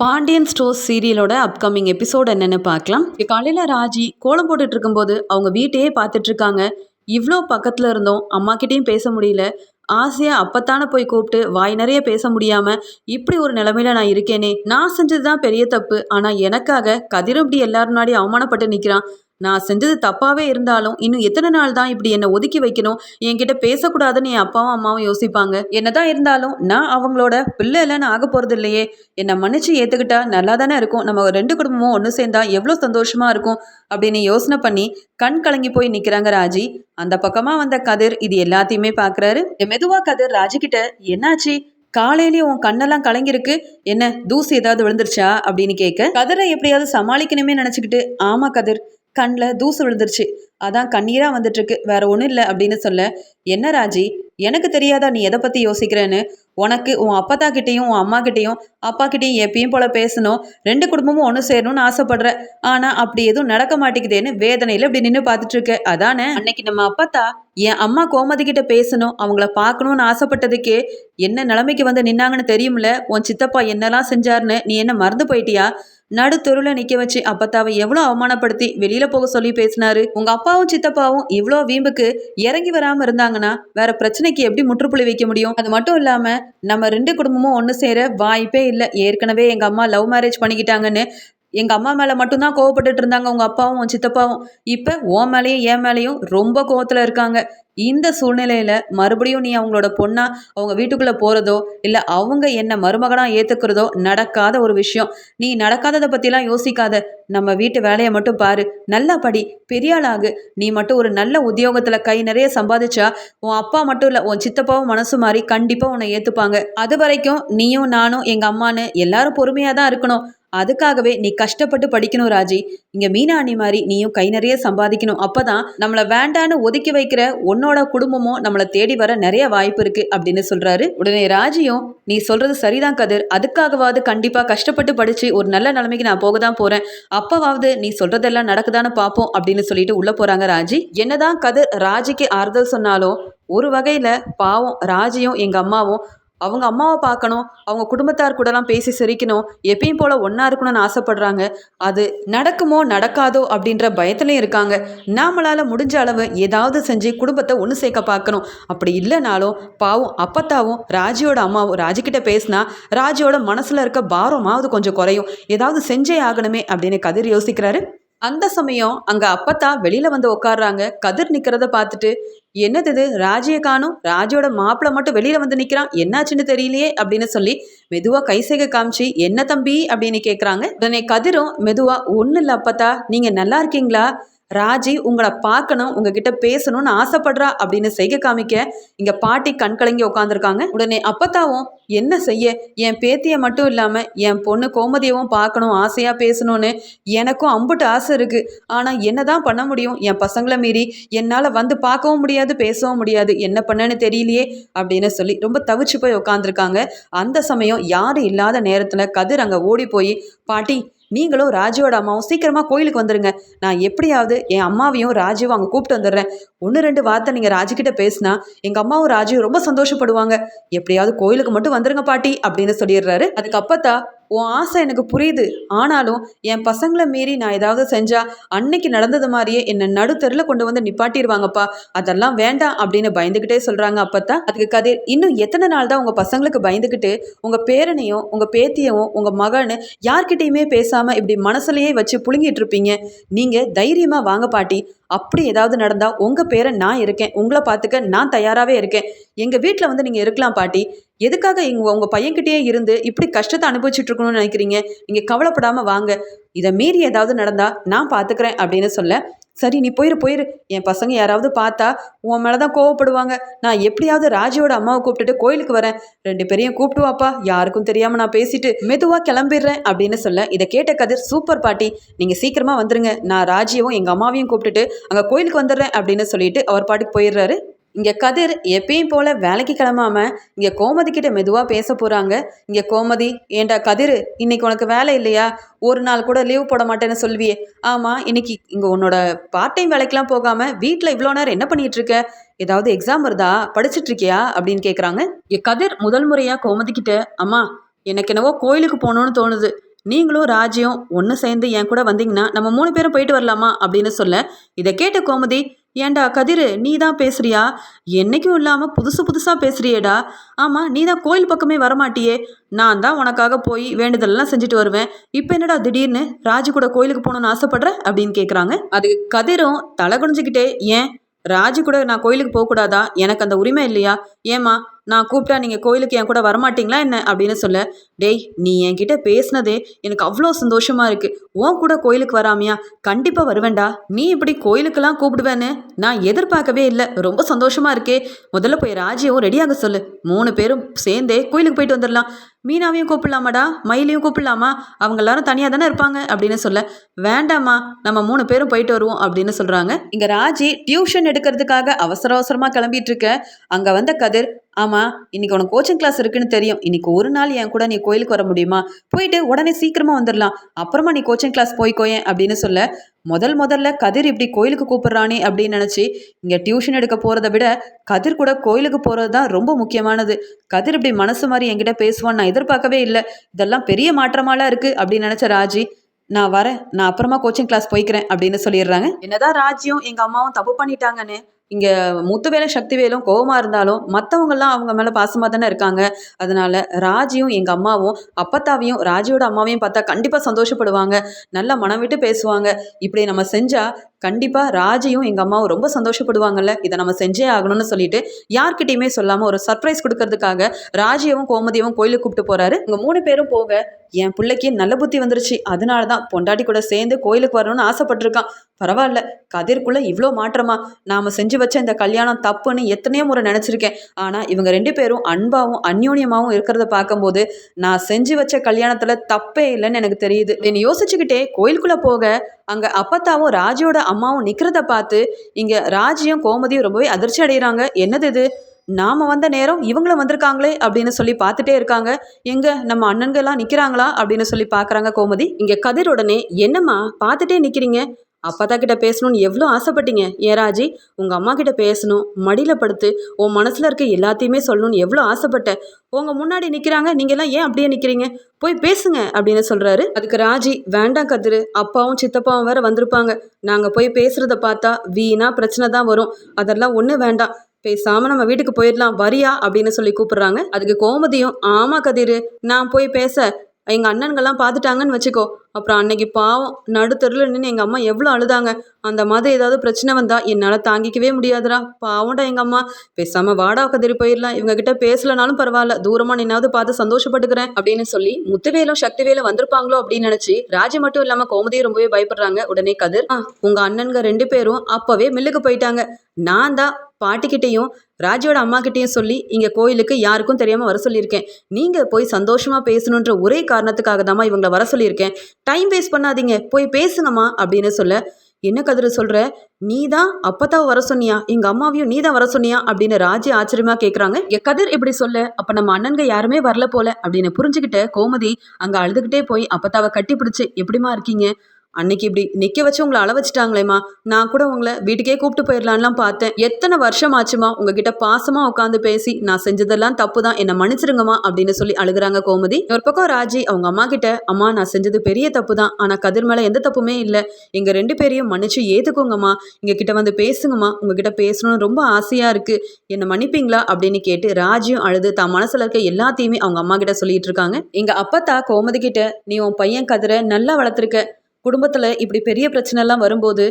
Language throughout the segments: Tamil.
பாண்டியன் ஸ்டோர்ஸ் சீரியலோட அப்கமிங் எபிசோட் என்னன்னு பார்க்கலாம். காலையில் ராஜி கோலம் போட்டுட்டு இருக்கும்போது அவங்க வீட்டையே பார்த்துட்டு இருக்காங்க. இவ்வளோ பக்கத்தில் இருந்தோம் அம்மாக்கிட்டேயும் பேச முடியல. ஆசையாக அப்பத்தானே போய் கூப்பிட்டு வாய் நிறைய பேச முடியாமல் இப்படி ஒரு நிலமையில நான் இருக்கேனே. நான் செஞ்சது தான் பெரிய தப்பு. ஆனால் எனக்காக கதிரும் இப்படி எல்லாரும் முன்னாடி அவமானப்பட்டு நிற்கிறான் நான் செஞ்சது தப்பாகவே இருந்தாலும் இன்னும் எத்தனை நாள் தான் இப்படி என்னை ஒதுக்கி வைக்கணும்? என்கிட்ட பேசக்கூடாதுன்னு என் அப்பாவும் அம்மாவும் யோசிப்பாங்க. என்னதான் இருந்தாலும் நான் அவங்களோட பிள்ளை இல்லைன்னு ஆக போகிறது இல்லையே. என்னை மன்னிச்சு ஏற்றுக்கிட்டா நல்லா தானே இருக்கும். நம்ம ரெண்டு குடும்பமும் ஒன்று சேர்ந்தா எவ்வளோ சந்தோஷமா இருக்கும் அப்படின்னு யோசனை பண்ணி கண் கலங்கி போய் நிற்கிறாங்க ராஜி. அந்த பக்கமாக வந்த கதிர் இது எல்லாத்தையுமே பார்க்குறாரு மெதுவா கதிர் ராஜி கிட்ட என்னாச்சு? காலையிலேயே உன் கண்ணெல்லாம் கலங்கிருக்கு என்ன தூசி ஏதாவது விழுந்துருச்சா? அப்படின்னு கேட்க கதிரை எப்படியாவது சமாளிக்கணுமே நினச்சிக்கிட்டு ஆமா கதிர் கண்ணில் தூசு விழுந்துருச்சு. அதான் கண்ணீராக வந்துட்டுருக்கு. வேற ஒன்றும் இல்லை அப்படின்னு சொல்ல என்ன ராஜி? எனக்கு தெரியாதா நீ எதை பற்றி யோசிக்கிறேன்னு? உனக்கு உன் அப்பத்தா கிட்டேயும் உன் அம்மா கிட்டேயும் அப்பா கிட்டேயும் எப்பயும் போல பேசணும். ரெண்டு குடும்பமும் ஒன்று சேரணும்னு ஆசைப்படுற. ஆனால் அப்படி எதுவும் நடக்க மாட்டேங்குதேன்னு வேதனையில் இப்படி நின்று பார்த்துட்டு இருக்க அதானே? அன்னைக்கு நம்ம அப்பத்தா என் அம்மா கோமதி கிட்ட பேசணும் அவங்கள பார்க்கணும்னு ஆசைப்பட்டதுக்கே என்ன நிலைமைக்கு வந்து நின்னாங்கன்னு தெரியும்ல? உன் சித்தப்பா என்னெல்லாம் செஞ்சாருன்னு நீ என்ன மறந்து போயிட்டியா? நடுத்தெருவில் நிற்க வச்சு அப்பத்தாவை எவ்வளோ அவமானப்படுத்தி வெளியில போக சொல்லி பேசினாரு? உங்க அப்பாவும் சித்தப்பாவும் இவ்வளோ வீம்புக்கு இறங்கி வராம இருந்தாங்கன்னா வேற பிரச்சனைக்கு எப்படி முற்றுப்புள்ளி வைக்க முடியும்? அது மட்டும் இல்லாம நம்ம ரெண்டு குடும்பமும் ஒன்று சேர வாய்ப்பே இல்லை. ஏற்கனவே எங்க அம்மா லவ் மேரேஜ் பண்ணிக்கிட்டாங்கன்னு எங்கள் அம்மா மேலே மட்டும்தான் கோவப்பட்டுட்டு இருந்தாங்க உங்கள் அப்பாவும் உன் சித்தப்பாவும். இப்போ ஓ மேலேயும் என் மேலேயும் ரொம்ப கோவத்தில் இருக்காங்க. இந்த சூழ்நிலையில் மறுபடியும் நீ அவங்களோட பொண்ணா அவங்க வீட்டுக்குள்ளே போகிறதோ இல்லை அவங்க என்ன மருமகனாக ஏற்றுக்கிறதோ நடக்காத ஒரு விஷயம். நீ நடக்காததை பற்றிலாம் யோசிக்காத. நம்ம வீட்டு வேலையை மட்டும் பாரு. நல்லா படி. பெரிய ஆளாகு நீ மட்டும் ஒரு நல்ல உத்தியோகத்தில் கை நிறைய சம்பாதிச்சா உன் அப்பா மட்டும் இல்லை உன் சித்தப்பாவும் மனசு மாறி கண்டிப்பாக உன்னை ஏற்றுப்பாங்க அது வரைக்கும் நீயும் நானும் எங்கள் அம்மான்னு எல்லாரும் பொறுமையாக தான் இருக்கணும். அதுக்காகவே நீ கஷ்டப்பட்டு படிக்கணும் ராஜி. இங்க மீனாணி மாதிரி நீயும் கை நிறைய சம்பாதிக்கணும். அப்பதான் நம்மள வேண்டான்னு ஒதுக்கி வைக்கிற உன்னோட குடும்பமும் நம்மளை தேடி வர நிறைய வாய்ப்பு இருக்கு அப்படின்னு சொல்றாரு. உடனே ராஜியும் நீ சொல்றது சரிதான் கதிர். அதுக்காகவாவது கண்டிப்பா கஷ்டப்பட்டு படிச்சு ஒரு நல்ல நிலைமைக்கு நான் போக தான் போறேன். அப்பவாவது நீ சொல்றதெல்லாம் நடக்குதான்னு பார்ப்போம் அப்படின்னு சொல்லிட்டு உள்ள போறாங்க ராஜி. என்னதான் கதிர் ராஜிக்கு ஆறுதல் சொன்னாலும் ஒரு வகையில் பாவம் ராஜியும் எங்கள் அம்மாவும் அவங்க அம்மாவை பார்க்கணும் அவங்க குடும்பத்தார் கூடலாம் பேசி சிரிக்கணும் எப்பயும் போல் ஒன்றா இருக்கணும்னு ஆசைப்படுறாங்க. அது நடக்குமோ நடக்காதோ அப்படின்ற பயத்துலையும் இருக்காங்க. நாமளால் முடிஞ்ச அளவு ஏதாவது செஞ்சு குடும்பத்தை ஒன்று சேர்க்க பார்க்கணும். அப்படி இல்லைனாலும் பாவம் அப்பத்தாவும் ராஜியோட அம்மாவும் ராஜிக்கிட்ட பேசினா ராஜியோட மனசில் இருக்க பாரமாவது கொஞ்சம் குறையும். ஏதாவது செஞ்சே ஆகணுமே அப்படின்னு கதிர் யோசிக்கிறாரு. அந்த சமயம் அங்க அப்பத்தா வெளியில வந்து உட்காடுறாங்க கதிர் நிக்கிறத பார்த்துட்டு என்னது இது? ராஜியை காணும்? ராஜியோட மாப்பிள்ள மட்டும் வெளியில வந்து நிக்கிறான்? என்னாச்சுன்னு தெரியலையே? அப்படின்னு சொல்லி மெதுவா கைசைக காமிச்சு என்ன தம்பி? அப்படின்னு கேக்குறாங்க. உடனே கதிரும் மெதுவா ஒண்ணு இல்ல அப்பத்தா. நீங்க நல்லா இருக்கீங்களா? ராஜி உங்களை பார்க்கணும் உங்ககிட்ட பேசணும்னு ஆசைப்படுறா அப்படின்னு செய்க காமிக்க இங்க பாட்டி கண் கலங்கி உட்காந்துருக்காங்க உடனே அப்பத்தாவும் என்ன செய்ய? என் பேத்தியை மட்டும் இல்லாமல் என் பொண்ணு கோமதியவும் பார்க்கணும் ஆசையாக பேசணும்னு எனக்கும் அம்புட்டு ஆசை இருக்குது ஆனால் என்ன தான் பண்ண முடியும்? என் பசங்களை மீறி என்னால் வந்து பார்க்கவும் முடியாது பேசவும் முடியாது. என்ன பண்ணன்னு தெரியலையே அப்படின்னு சொல்லி ரொம்ப தவிச்சு போய் உட்காந்துருக்காங்க அந்த சமயம் யாரும் இல்லாத நேரத்தில் கதிர் அங்கே ஓடி போய் பாட்டி நீங்களும் ராஜுவோட அம்மாவும் சீக்கிரமாக கோயிலுக்கு வந்துடுங்க நான் எப்படியாவது என் அம்மாவையும் ராஜுவும் அங்கே கூப்பிட்டு வந்துடுறேன். ஒன்று ரெண்டு வார்த்தை நீங்கள் ராஜுக்கிட்ட பேசினா எங்கள் அம்மாவும் ராஜுவும் ரொம்ப சந்தோஷப்படுவாங்க. எப்படியாவது கோயிலுக்கு மட்டும் வந்துருங்க பாட்டி அப்படின்னு சொல்லிடுறாரு. அதுக்கு அப்பத்தா உன் ஆசை எனக்கு புரியுது. ஆனாலும் என் பசங்களை மீறி நான் ஏதாவது செஞ்சா அன்னைக்கு நடந்தது மாதிரியே என்னை நடுத்தரில் கொண்டு வந்து நிப்பாட்டிடுவாங்கப்பா அதெல்லாம் வேண்டாம் அப்படின்னு பயந்துக்கிட்டே சொல்கிறாங்க அப்பத்தான் அதுக்கு கதிர் இன்னும் எத்தனை நாள் தான் உங்கள் பசங்களுக்கு பயந்துக்கிட்டு உங்கள் பேரனையும் உங்கள் பேத்தியவும் உங்கள் மகன் யார்கிட்டையுமே பேசாமல் இப்படி மனசுலையே வச்சு புழுங்கிட்டு இருப்பீங்க? நீங்கள் தைரியமாக வாங்க பாட்டி. அப்படி ஏதாவது நடந்தால் உங்கள் பேரை நான் இருக்கேன் உங்களை பார்த்துக்க நான் தயாராகவே இருக்கேன். எங்கள் வீட்டில் வந்து நீங்கள் இருக்கலாம் பாட்டி. எதுக்காக இங்கே உங்கள் பையன்கிட்டயே இருந்து இப்படி கஷ்டத்தை அனுபவிச்சுட்டு இருக்கணும்னு நினைக்கிறீங்க? நீங்கள் கவலைப்படாமல் வாங்க. இதை மீறி ஏதாவது நடந்தால் நான் பார்த்துக்கிறேன் அப்படின்னு சொல்ல சரி நீ போயிரு போயிரு. என் பசங்க யாராவது பார்த்தா உன் மேலே தான் கோவப்படுவாங்க. நான் எப்படியாவது ராஜியோட அம்மாவை கூப்பிட்டுட்டு கோயிலுக்கு வரேன். ரெண்டு பேரையும் கூப்பிட்டு வாப்பா. யாருக்கும் தெரியாமல் நான் பேசிட்டு மெதுவாக கிளம்பிடுறேன் அப்படின்னு சொல்ல இதை கேட்ட கதிர் சூப்பர் பாட்டி நீங்கள் சீக்கிரமாக வந்துருங்க. நான் ராஜியவும் எங்கள் அம்மாவையும் கூப்பிட்டுட்டு அங்கே கோயிலுக்கு வந்துடுறேன் அப்படின்னு சொல்லிட்டு அவர் பாட்டுக்கு போயிடுறாரு. இங்கே கதிர் எப்பயும் போல் வேலைக்கு கிளம்பாம இங்கே கோமதி கிட்ட மெதுவாக பேச போகிறாங்க இங்கே கோமதி ஏண்டா கதிர் இன்னைக்கு உனக்கு வேலை இல்லையா? ஒரு நாள் கூட லீவ் போட மாட்டேன்னு சொல்வியே ஆமாம் இன்னைக்கு இங்கே உன்னோட பார்ட் டைம் வேலைக்கெலாம் போகாமல் வீட்டில் இவ்வளோ நேரம் என்ன பண்ணிட்டு இருக்க? ஏதாவது எக்ஸாம் வருதா? படிச்சுட்ருக்கியா அப்படின்னு கேட்குறாங்க இங்கே கதிர் முதல் முறையாக கோமதி கிட்ட அம்மா எனக்கு என்னவோ கோயிலுக்கு போகணுன்னு தோணுது. நீங்களும் ராஜ்யம் ஒன்று சேர்ந்து என் கூட வந்தீங்கன்னா நம்ம மூணு பேரும் போயிட்டு வரலாமா? அப்படின்னு சொல்ல இதை கேட்ட கோமதி ஏன்டா கதிரு நீ தான் பேசுறியா? என்னைக்கும் இல்லாமல் புதுசு புதுசாக பேசுறியேடா. ஆமாம் நீ தான் கோயில் பக்கமே வரமாட்டியே. நான் தான் உனக்காக போய் வேண்டுதலெல்லாம் செஞ்சுட்டு வருவேன். இப்போ என்னடா திடீர்னு ராஜு கூட கோயிலுக்கு போகணுன்னு ஆசைப்படுற? அப்படின்னு கேட்குறாங்க அது கதிரும் தலை குனிஞ்சுக்கிட்டே ஏன்? ராஜு கூட நான் கோயிலுக்கு போகக்கூடாதா? எனக்கு அந்த உரிமை இல்லையா? ஏம்மா நான் கூப்பிட்டா நீங்கள் கோயிலுக்கு என் கூட வரமாட்டிங்களா என்ன? அப்படின்னு சொல்ல டேய் நீ என்கிட்ட பேசினதே எனக்கு அவ்வளோ சந்தோஷமா இருக்கு. உன் கூட கோயிலுக்கு வராமையா? கண்டிப்பாக வருவேண்டா நீ இப்படி கோயிலுக்கெல்லாம் கூப்பிடுவேன்னு நான் எதிர்பார்க்கவே இல்லை. ரொம்ப சந்தோஷமா இருக்கே. முதல்ல போய் ராஜியவும் ரெடியாக சொல்லு. மூணு பேரும் சேர்ந்தே கோயிலுக்கு போயிட்டு வந்துடலாம் மீனாவையும் கூப்பிடலாமாடா? மயிலையும் கூப்பிடலாமா? அவங்க எல்லாரும் தனியாக தானே இருப்பாங்க அப்படின்னு சொல்ல வேண்டாம்மா நம்ம மூணு பேரும் போயிட்டு வருவோம் அப்படின்னு சொல்கிறாங்க இங்கே ராஜி டியூஷன் எடுக்கிறதுக்காக அவசர அவசரமாக கிளம்பிட்டு இருக்க அங்கே வந்த கதிர் ஆமாம் இன்னைக்கு உனக்கு கோச்சிங் கிளாஸ் இருக்குன்னு தெரியும். இன்னைக்கு ஒரு நாள் என் கூட நீ கோயிலுக்கு வர முடியுமா? போயிட்டு உடனே சீக்கிரமாக வந்துடலாம் அப்புறமா நீ கோச்சிங் கிளாஸ் போய்க்கோயேன் அப்படின்னு சொல்ல முதல் முதல்ல கதிர் இப்படி கோயிலுக்கு கூப்பிடுறானே அப்படின்னு நினச்சி இங்கே டியூஷன் எடுக்க போகிறத விட கதிர் கூட கோயிலுக்கு போகிறது தான் ரொம்ப முக்கியமானது. கதிர் இப்படி மனசு மாதிரி என்கிட்ட பேசுவான்னு நான் எதிர்பார்க்கவே இல்லை. இதெல்லாம் பெரிய மாற்றமாலாம் இருக்குது அப்படின்னு நினச்ச ராஜி நான் வரேன். நான் அப்புறமா கோச்சிங் கிளாஸ் போய்க்கிறேன் அப்படின்னு சொல்லிடுறாங்க. என்னதான் ராஜியும் எங்கள் அம்மாவும் தப்பு பண்ணிட்டாங்கன்னு இங்கே முத்துவேலும் சக்திவேலும் கோவமா இருந்தாலும் மற்றவங்கெல்லாம் அவங்க மேலே பாசமாக தானே இருக்காங்க. அதனால ராஜியும் எங்கள் அம்மாவும் அப்பத்தாவையும் ராஜியோட அம்மாவையும் பார்த்தா கண்டிப்பாக சந்தோஷப்படுவாங்க. நல்லா மனம் விட்டு பேசுவாங்க. இப்படி நம்ம செஞ்சால் கண்டிப்பாக ராஜியும் எங்கள் அம்மாவும் ரொம்ப சந்தோஷப்படுவாங்கல்ல. இதை நம்ம செஞ்சே ஆகணும்னு சொல்லிட்டு யார்கிட்டயுமே சொல்லாமல் ஒரு சர்ப்ரைஸ் கொடுக்கறதுக்காக ராஜியவும் கோமதியவும் கோயிலுக்கு கூப்பிட்டு போறாரு. இவங்க மூணு பேரும் போக என் பிள்ளைக்கு நல்ல புத்தி வந்துருச்சு. அதனால தான் பொண்டாட்டி கூட சேர்ந்து கோயிலுக்கு வரணும்னு ஆசைப்பட்டிருக்கான். பரவாயில்ல கதிர்க்குள்ளே இவ்வளோ மாற்றமா? நாம செஞ்சு வச்ச இந்த கல்யாணம் தப்புன்னு எத்தனையோ முறை நினச்சிருக்கேன். ஆனால் இவங்க ரெண்டு பேரும் அன்பாவும் அந்யோன்யமாகவும் இருக்கிறத பார்க்கும்போது நான் செஞ்சு வச்ச கல்யாணத்தில் தப்பே இல்லைன்னு எனக்கு தெரியுது. என்னை யோசிச்சுக்கிட்டே கோயிலுக்குள்ளே போக அங்கே அப்பத்தாவும் ராஜியோட அம்மாவும் நிற்கிறத பார்த்து இங்கே ராஜியும் கோமதியும் ரொம்பவே அதிர்ச்சி அடைகிறாங்க என்னது இது? நாம வந்த நேரம் இவங்களும் வந்திருக்காங்களே அப்படின்னு சொல்லி பார்த்துட்டே இருக்காங்க. எங்க நம்ம அண்ணன்கள்லாம் நிற்கிறாங்களா அப்படின்னு சொல்லி பார்க்குறாங்க கோமதி. இங்கே கதிர் உடனே என்னம்மா பார்த்துட்டே நிற்கிறீங்க அப்பத்தா கிட்ட பேசணும்னு எவ்வளோ ஆசைப்பட்டீங்க? ஏன் ராஜி உங்கள் அம்மா கிட்ட பேசணும் மடியில் படுத்து உன் மனசில் இருக்க எல்லாத்தையுமே சொல்லணும்னு எவ்வளோ ஆசைப்பட்டேன். உங்கள் முன்னாடி நிற்கிறாங்க நீங்கள்லாம் ஏன் அப்படியே நிற்கிறீங்க போய் பேசுங்க அப்படின்னு சொல்கிறாரு அதுக்கு ராஜி வேண்டாம் கதிரு அப்பாவும் சித்தப்பாவும் வேற வந்திருப்பாங்க. நாங்கள் போய் பேசுகிறத பார்த்தா வீணா பிரச்சனை தான் வரும். அதெல்லாம் ஒன்றும் வேண்டாம். பேசாமல் நம்ம வீட்டுக்கு போயிடலாம். வரியா? அப்படின்னு சொல்லி கூப்பிடுறாங்க. அதுக்கு கோமதியும் ஆமாம் கதிரு நான் போய் பேச எங்கள் அண்ணன்கள்லாம் பார்த்துட்டாங்கன்னு வச்சுக்கோ. அப்புறம் அன்னைக்கு பாவம் நடுத்தருவில் நின்று எங்கள் அம்மா எவ்வளோ அழுதாங்க. அந்த மாதிரி ஏதாவது பிரச்சனை வந்தால் என்னால் தாங்கிக்கவே முடியாதுடா. பாவம்டா எங்கள் அம்மா. பேசாமல் வாடா கதிரி போயிடலாம் இவங்க கிட்ட பேசலனாலும் பரவாயில்ல. தூரமாக நின்னாவது பார்த்து சந்தோஷப்பட்டுக்கிறேன் அப்படின்னு சொல்லி முத்துவேலும் சக்திவேலும் வந்திருப்பாங்களோ அப்படின்னு நினச்சி ராஜி மட்டும் இல்லாமல் கோமதியும் ரொம்பவே பயப்படுறாங்க. உடனே கதிர் உங்கள் அண்ணனுங்க ரெண்டு பேரும் அப்போவே மில்லுக்கு போயிட்டாங்க. நான் தான் பாட்டிக்கிட்டேயும் ராஜியோட அம்மா கிட்டேயும் சொல்லி இங்கே கோயிலுக்கு யாருக்கும் தெரியாமல் வர சொல்லியிருக்கேன். நீங்கள் போய் சந்தோஷமாக பேசணுன்ற ஒரே காரணத்துக்காக தாம்மா இவங்களை வர சொல்லியிருக்கேன். டைம் வேஸ்ட் பண்ணாதீங்க. போய் பேசுங்கம்மா அப்படின்னு சொல்ல என்ன கதிர சொல்கிற நீ தான் அப்பத்தாவை வர சொன்னியா? எங்கள் அம்மாவையும் நீ தான் வர சொன்னியா? அப்படின்னு ராஜி ஆச்சரியமாக கேட்குறாங்க என் கதிர் இப்படி சொல்ல? அப்போ நம்ம அண்ணன்க யாருமே வரல போல. அப்படின்னு புரிஞ்சுக்கிட்ட கோமதி அங்கே அழுதுகிட்டே போய் அப்பத்தாவை கட்டி பிடிச்சி எப்படிமா இருக்கீங்க? அன்னைக்கு இப்படி நிற்க வச்சு உங்களை அள வச்சுட்டாங்களேம்மா. நான் கூட உங்களை வீட்டுக்கே கூப்பிட்டு போயிடலான்லாம் பார்த்தேன். எத்தனை வருஷம் ஆச்சுமா உங்ககிட்ட பாசமாக உட்காந்து பேசி நான் செஞ்சதெல்லாம் தப்பு தான் என்னை மன்னிச்சிருங்கம்மா அப்படின்னு சொல்லி அழுகுறாங்க கோமதி. ஒரு பக்கம் ராஜி அவங்க அம்மா கிட்ட அம்மா நான் செஞ்சது பெரிய தப்பு தான் ஆனால் கதிர் மேலே எந்த தப்புமே இல்லை. எங்கள் ரெண்டு பேரையும் மன்னிச்சு ஏற்றுக்கோங்கம்மா இங்க கிட்ட வந்து பேசுங்கம்மா. உங்ககிட்ட பேசணும்னு ரொம்ப ஆசையாக இருக்குது என்னை மன்னிப்பீங்களா? அப்படின்னு கேட்டு ராஜியும் அழுது தான் மனசில் இருக்க எல்லாத்தையுமே அவங்க அம்மா கிட்ட சொல்லிட்டு இருக்காங்க. எங்கள் அப்பத்தா கோமதி கிட்ட நீ உன் பையன் கதிரை நல்லா வளர்த்துருக்க. குடும்பத்தில் இப்படி பெரிய பிரச்சனைலாம் வரும்போது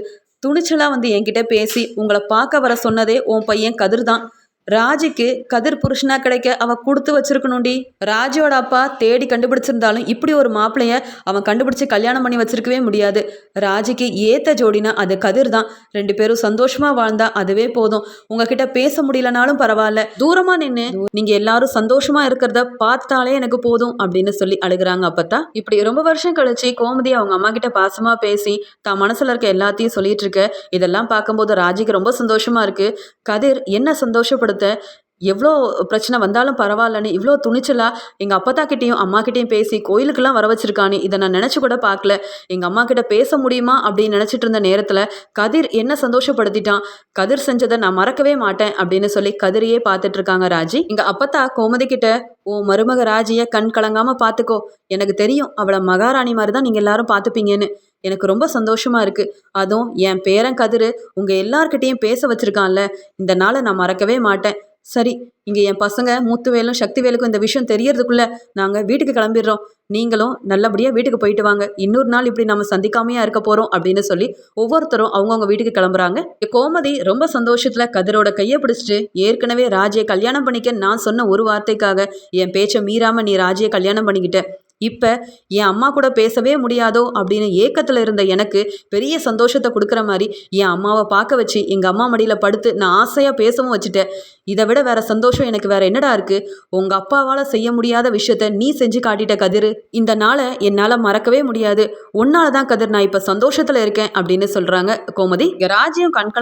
துணிச்சலாக வந்து என்கிட்ட பேசி உங்களை பார்க்க வர சொன்னதே உன் பையன் கதிர் தான் ராஜிக்கு கதிர் புருஷனா கிடைக்க அவன் கொடுத்து வச்சிருக்கணும்டி. ராஜியோட அப்பா தேடி கண்டுபிடிச்சிருந்தாலும் இப்படி ஒரு மாப்பிளைய அவன் கண்டுபிடிச்சு கல்யாணம் பண்ணி வச்சிருக்கவே முடியாது. ராஜிக்கு ஏத்த ஜோடினா அது கதிர் தான். ரெண்டு பேரும் சந்தோஷமா வாழ்ந்தா அதுவே போதும். உங்ககிட்ட பேச முடியலனாலும் பரவாயில்ல. தூரமா நின்று நீங்க எல்லாரும் சந்தோஷமா இருக்கிறத பார்த்தாலே எனக்கு போதும் அப்படின்னு சொல்லி அழுகுறாங்க அப்பத்தா. இப்படி ரொம்ப வருஷம் கழிச்சு கோமதி அவங்க அம்மா கிட்ட பாசமா பேசி தான் மனசுல இருக்க எல்லாத்தையும் சொல்லிட்டு இருக்க. இதெல்லாம் பார்க்கும்போது ராஜிக்கு ரொம்ப சந்தோஷமா இருக்கு. கதிர் என்ன சந்தோஷப்படுது? ஒருத்தன் எவ்வளோ பிரச்சனை வந்தாலும் பரவாயில்லன்னு இவ்வளோ துணிச்சலாக எங்கள் அப்பத்தா கிட்டேயும் அம்மா கிட்டேயும் பேசி கோயிலுக்கெல்லாம் வர வச்சிருக்கானே இதை நான் நினச்சி கூட பார்க்கல. எங்கள் அம்மா கிட்ட பேச முடியுமா அப்படின்னு நினச்சிட்டு இருந்த நேரத்தில் கதிர் என்ன சந்தோஷப்படுத்திட்டான்? கதிர் செஞ்சதை நான் மறக்கவே மாட்டேன் அப்படின்னு சொல்லி கதிரையே பார்த்துட்டு இருக்காங்க ராஜி. எங்கள் அப்பத்தா கோமதி கிட்ட ஓ மருமக ராஜியை கண் கலங்காம பார்த்துக்கோ. எனக்கு தெரியும் அவளை மகாராணி மாதிரி தான் நீங்கள் எல்லாரும் பார்த்துப்பீங்கன்னு. எனக்கு ரொம்ப சந்தோஷமா இருக்கு. அதுவும் என் பேரன் கதிர் உங்க எல்லார்கிட்டயும் பேச வச்சிருக்கான்ல. இந்த நாளை நான் மறக்கவே மாட்டேன். சரி இங்க என் பசங்க மூத்துவேலும் சக்திவேலுக்கும் இந்த விஷயம் தெரியறதுக்குள்ள நாங்க வீட்டுக்கு கிளம்பிடுறோம். நீங்களும் நல்லபடியா வீட்டுக்கு போயிட்டு வாங்க. இன்னொரு நாள் இப்படி நம்ம சந்திக்காமையா இருக்க போறோம் அப்படின்னு சொல்லி ஒவ்வொருத்தரும் அவங்கவுங்க வீட்டுக்கு கிளம்புறாங்க. கோமதி ரொம்ப சந்தோஷத்துல கதிரோட கையை பிடிச்சிட்டு ஏற்கனவே ராஜியை கல்யாணம் பண்ணிக்க நான் சொன்ன ஒரு வார்த்தைக்காக என் பேச்சை மீறாம நீ ராஜியை கல்யாணம் பண்ணிக்கிட்ட. இப்போ என் அம்மா கூட பேசவே முடியாதோ அப்படின்னு ஏக்கத்தில் இருந்த எனக்கு பெரிய சந்தோஷத்தை கொடுக்குற மாதிரி என் அம்மாவை பார்க்க வச்சு எங்கள் அம்மா மடியில் படுத்து நான் ஆசையாக பேசவும் வச்சுட்டேன். இதை விட வேற சந்தோஷம் எனக்கு வேற என்னடா இருக்குது உங்கள் அப்பாவால் செய்ய முடியாத விஷயத்த நீ செஞ்சு காட்டிட்ட கதிர். இந்த நாளை என்னால் மறக்கவே முடியாது. உன்னால தான் கதிர் நான் இப்போ சந்தோஷத்தில் இருக்கேன் அப்படின்னு சொல்கிறாங்க கோமதி. இங்க ராஜ்யம் கண்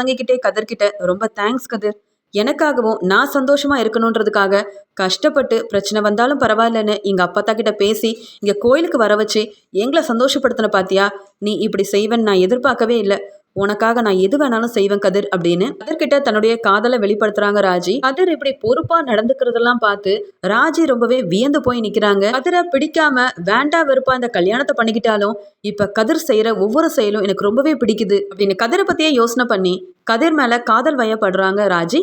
கதிர்கிட்ட ரொம்ப தேங்க்ஸ் கதிர். எனக்காகவும் நான் சந்தோஷமா இருக்கணுன்றதுக்காக கஷ்டப்பட்டு பிரச்சனை வந்தாலும் பரவாயில்லன்னு எங்கள் அப்பத்தா கிட்ட பேசி இங்கே கோயிலுக்கு வர வச்சு எங்களை சந்தோஷப்படுத்தின பாத்தியா? நீ இப்படி செய்வேன்னு நான் எதிர்பார்க்கவே இல்லை. உனக்காக நான் எது வேணாலும் செய்வேன் கதிர் அப்படின்னு கதிர்கிட்ட தன்னுடைய காதலை வெளிப்படுத்துறாங்க ராஜி. கதிர் இப்படி பொறுப்பா நடந்துக்கிறதெல்லாம் பார்த்து ராஜி ரொம்பவே வியந்து போய் நிக்கிறாங்க. கதிரை பிடிக்காம வேண்டா வெறுப்பா இந்த கல்யாணத்தை பண்ணிக்கிட்டாலும் இப்ப கதிர் செய்யற ஒவ்வொரு செயலும் எனக்கு ரொம்பவே பிடிக்குது அப்படின்னு கதிரை பத்தியே யோசனை பண்ணி கதிர் மேல காதல் வயப்படுறாங்க ராஜி.